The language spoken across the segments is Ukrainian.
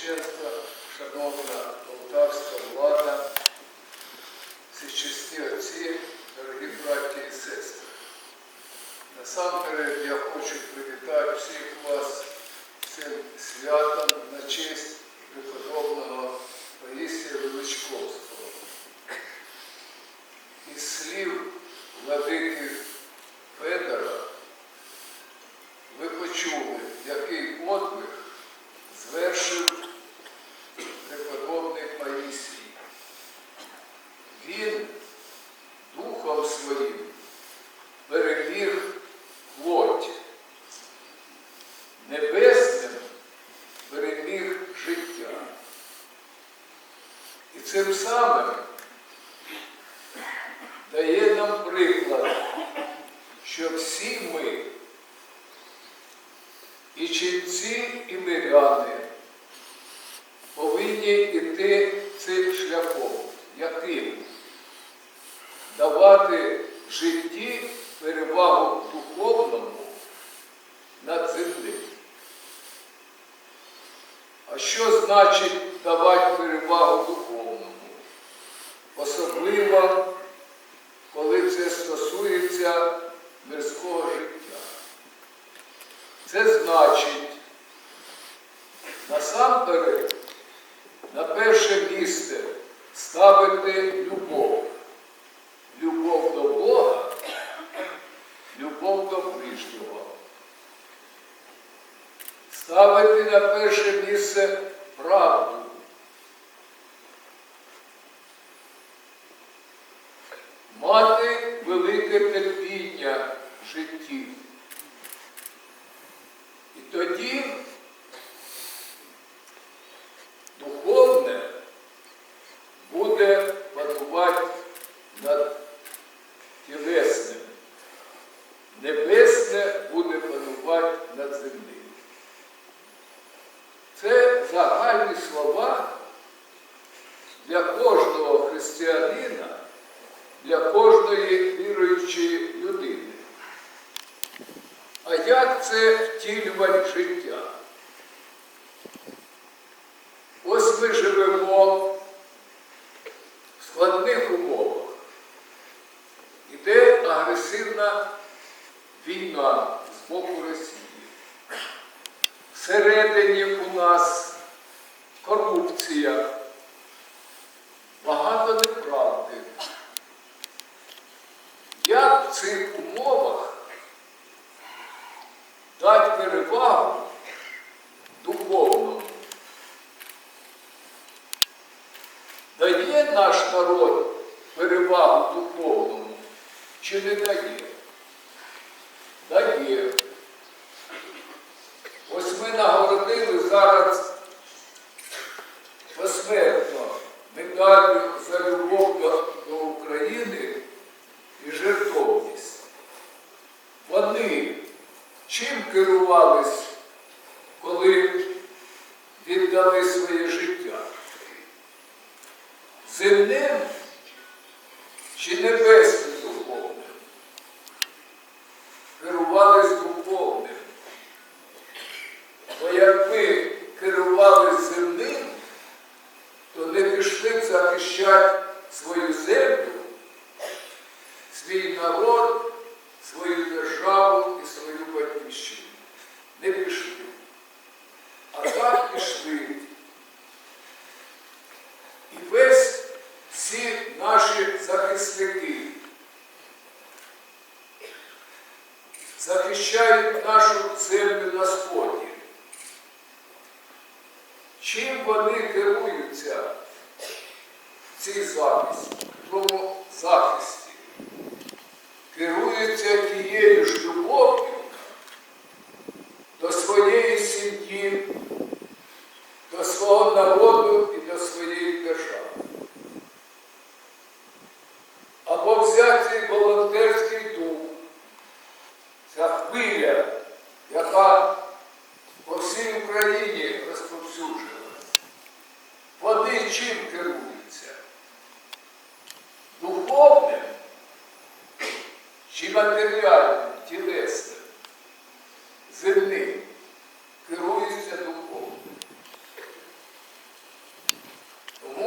Преосвященства, шановна полтавська влада, всечесні отці, дорогі браті і сестри. Насамперед я хочу привітати всіх вас цим святом на честь преподобного Таїсія Величковського. Із слів владики Федора ви почули, який подвиг звершив Він духом своїм переміг плоть, небесним переміг життя. І цим самим дає нам приклад, що всі ми, і ченці, і миряни, повинні йти цим шляхом, яким давати житті перевагу духовному над землею. А що значить давати перевагу духовному? Особливо, коли це стосується мирського життя. Це значить, насамперед, на перше місце ставити любов. Любов до Бога, любов до ближнього. Ставити на місце правду. Мати велике терпіння в житті. І тоді духовне буде панувати над тілесним. Небесне буде панувати над землею. Це загальні слова для кожного християнина, для кожної віруючої людини. А як це втілювати в життя? Ось ми живемо в складних умовах. Іде агресивна війна з боку Росії. Всередині у нас корупція, багато неправди. Як в цих умовах дати перевагу духовному? Дає наш народ перевагу духовному чи не дає? Ось ми нагородили зараз посмертно медаллю за любов до, до України і жертовність. Вони чим керувались, коли віддали своє життя? Земним чи цій захисті, тому захисті? керується тією ж любов'ю до своєї сім'ї,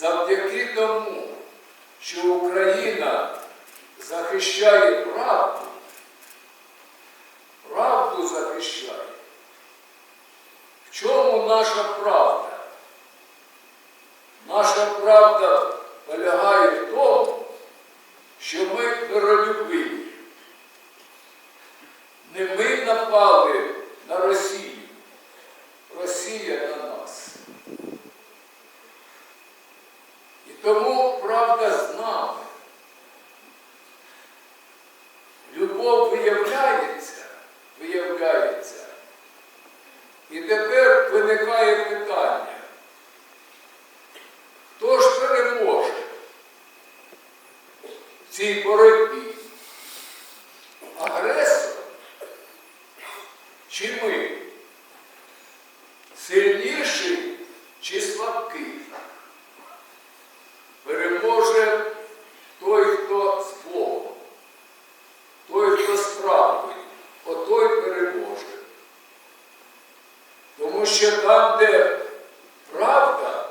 завдяки тому, що Україна захищає правду, правду захищає. В чому наша правда? Наша правда полягає в тому, що ми миролюбиві. Не ми напали на Росію, Росія на нас. І тому правда з нами. Любов виявляється, виявляється. І тепер виникає питання. Хто ж переможе в цій боротьбі? Агресор чи ми? Сильніший чи слабкий? Переможе той, хто з Богом, той, хто з правдою, отой переможе. Тому що там, де правда,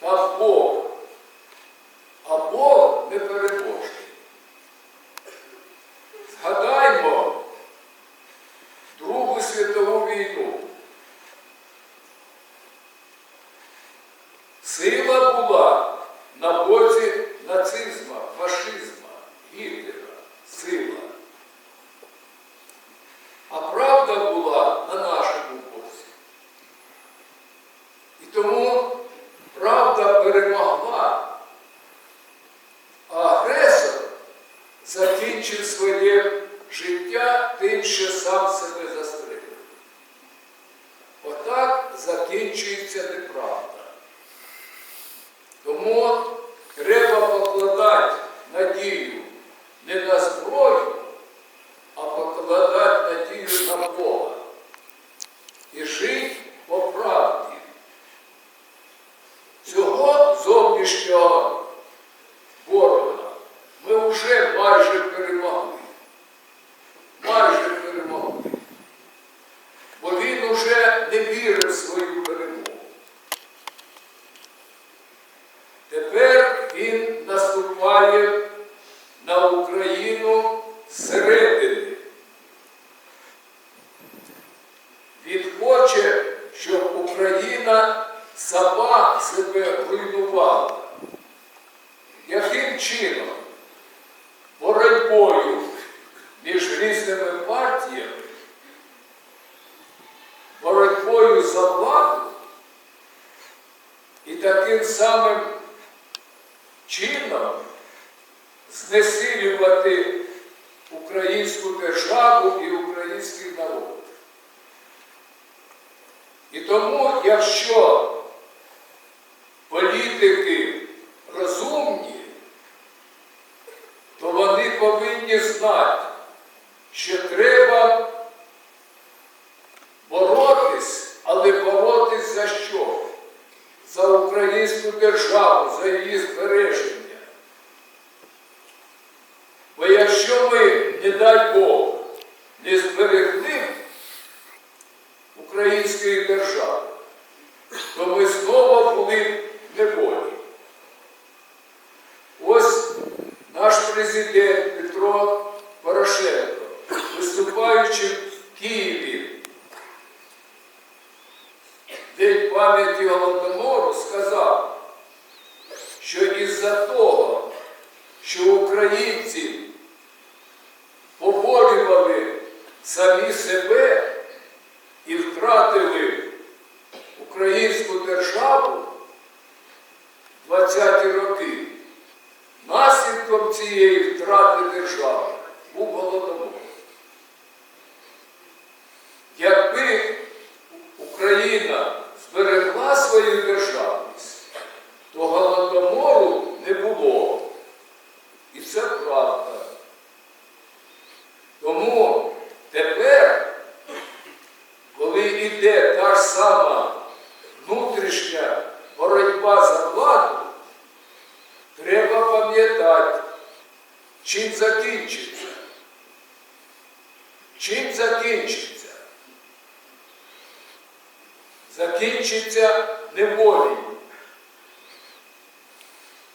там Бог, а Бог не переможний. Згадаймо Другу світову війну. Сила була на боці нацизма, фашизма, Гітлера. Сила. А правда була на нашому боці. І тому правда перемогла, а агресор закінчив своє життя тим, що сам себе застрелив. Отак закінчується неправда. Тому треба покладати надію не на зброю, а покладати надію на Бога. І жити по правді. Цього зовнішнього ворога ми вже майже перемогли. Майже перемогли. Бо він уже не вірив в свою перемогу. Тепер він наступає на Україну зсередини. Він хоче, щоб Україна сама себе руйнувала. Яким чином? Боротьбою різними партіями, боротьбою за владу і таким самим чином знесилювати українську державу і український народ. І тому, якщо політики розумні, то вони повинні знати, що треба боротись, але боротись за що? За українську державу, за її збереження. Бо якщо ми, не дай Бог, не зберегли української держави, то ми знову були в неволі. Ось наш президент Петро Порошенко, виступаючи в Києві, в День пам'яті Голодомору, сказав, що із-за того, що українці поборювали самі себе і втратили українську державу в 20-ті роки, наслідком цієї втрати держави був голодомор.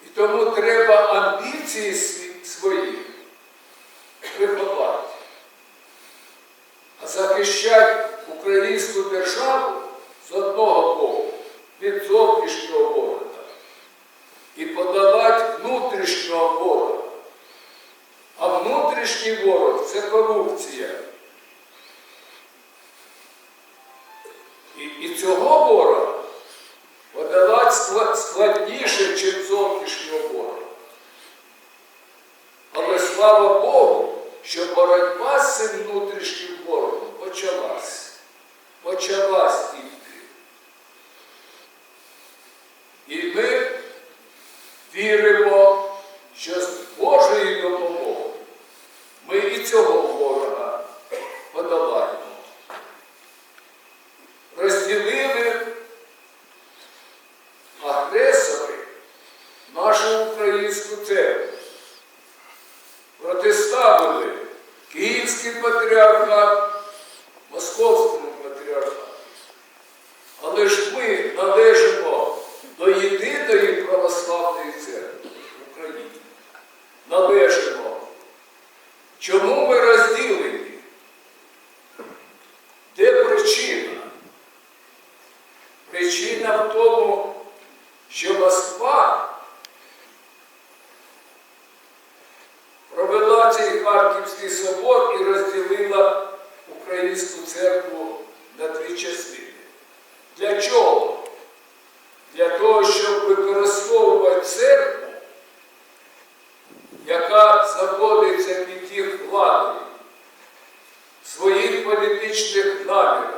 І тому треба амбіції свої. віри причина в тому, що Москва провела цей Харківський собор і розділила українську церкву на дві частини. Для чого? Для того, щоб використовувати церкву, яка знаходиться під їх владою, своїх політичних намірів.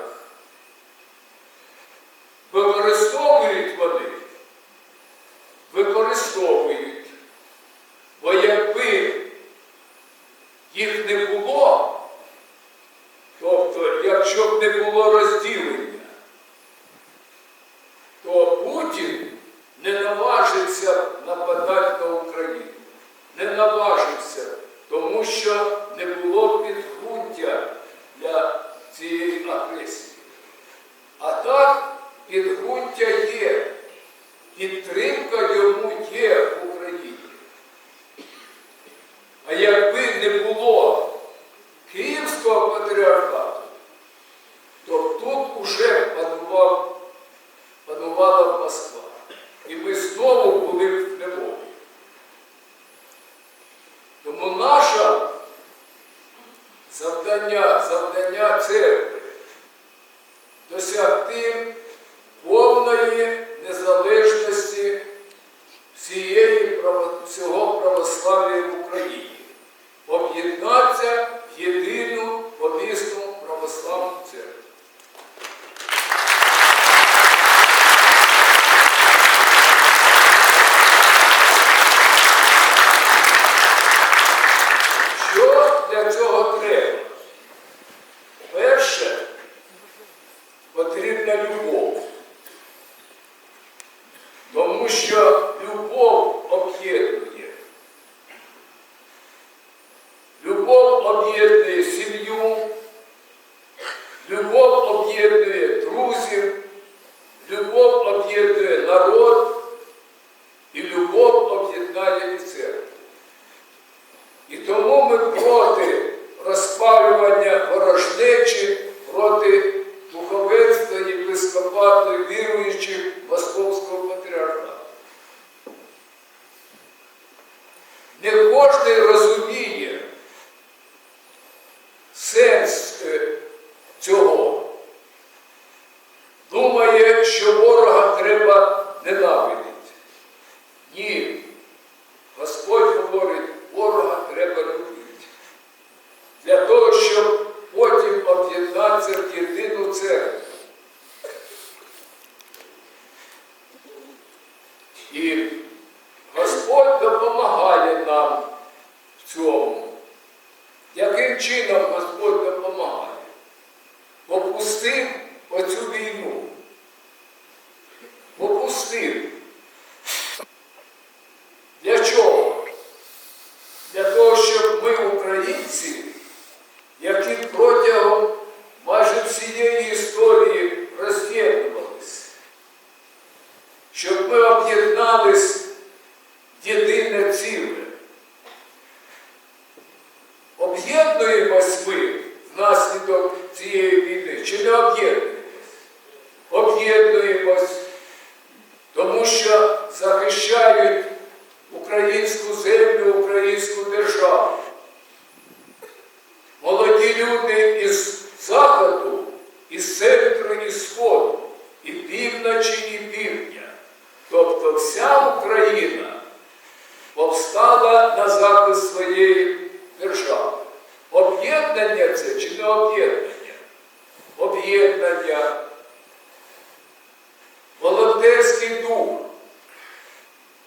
надання церкви, досягти повної незалежності всієї всього православ'я в Україні, об'єднатися в єдину помісну православну церкву.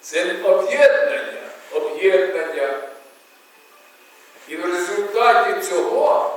це об'єднання, об'єднання. І в результаті цього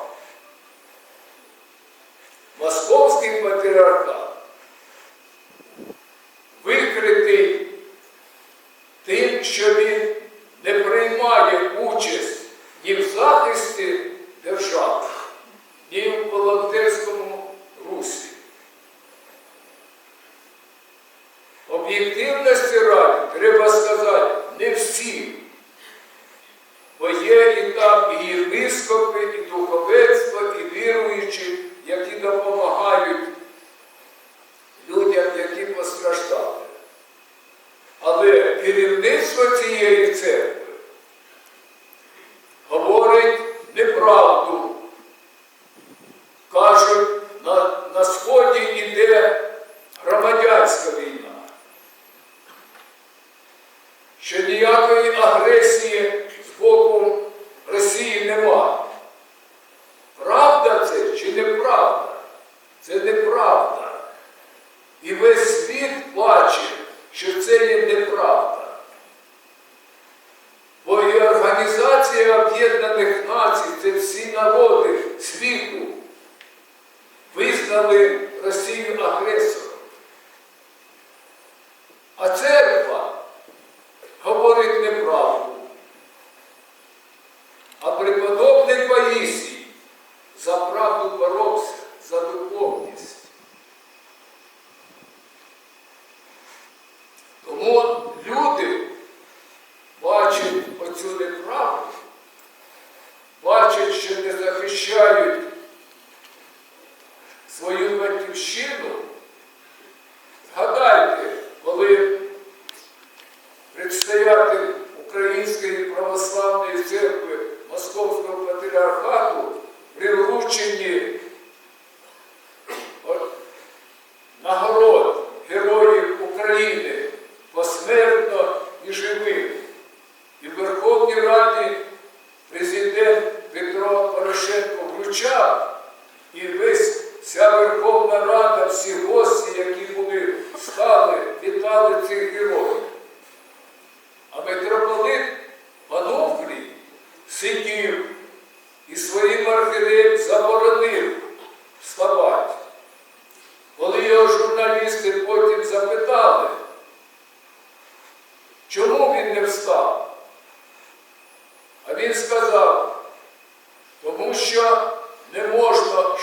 good to you.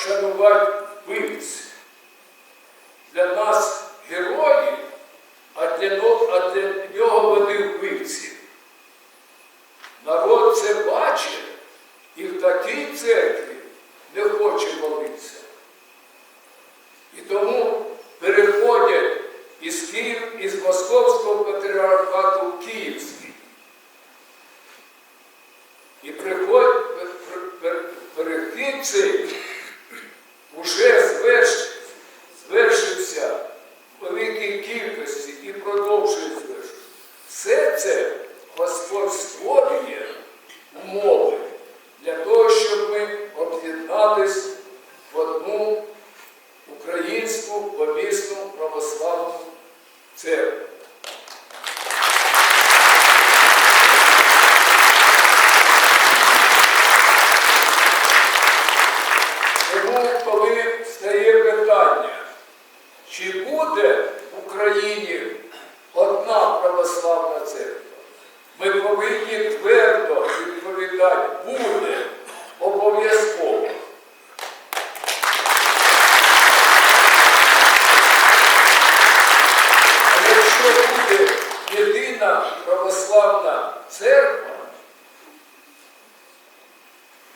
German word wills. The last об'єднатись в одну українську помісну православну церкву.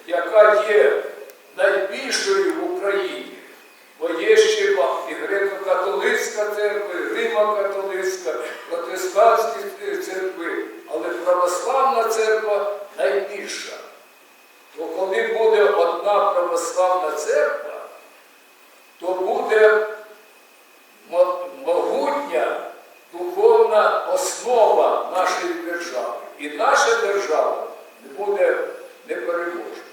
яка є найбільшою в Україні, бо є ще і греко-католицька церква, і Рима-католицька, протестантські церкви, але православна церква найбільша. Бо коли буде одна православна церква, то буде могутня духовна основа нашої держави. І наша держава буде непереможна.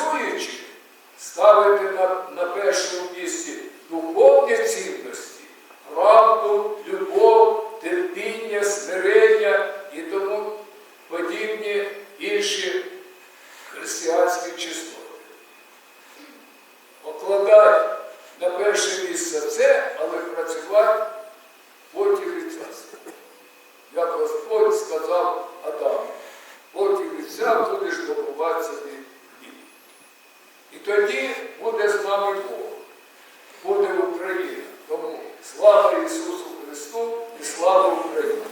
Працюючи, ставити на, на першому місці духовні цінності, правду, любов, терпіння, смирення і тому подібні інші християнські чесноти. Покладай на перше місце це, але працювати потім від царства. Як Господь сказав Адаму, потім від ця будеш добувати собі хліб. І тоді буде з нами Бог, буде Україна. Тому слава Ісусу Христу і слава Україні!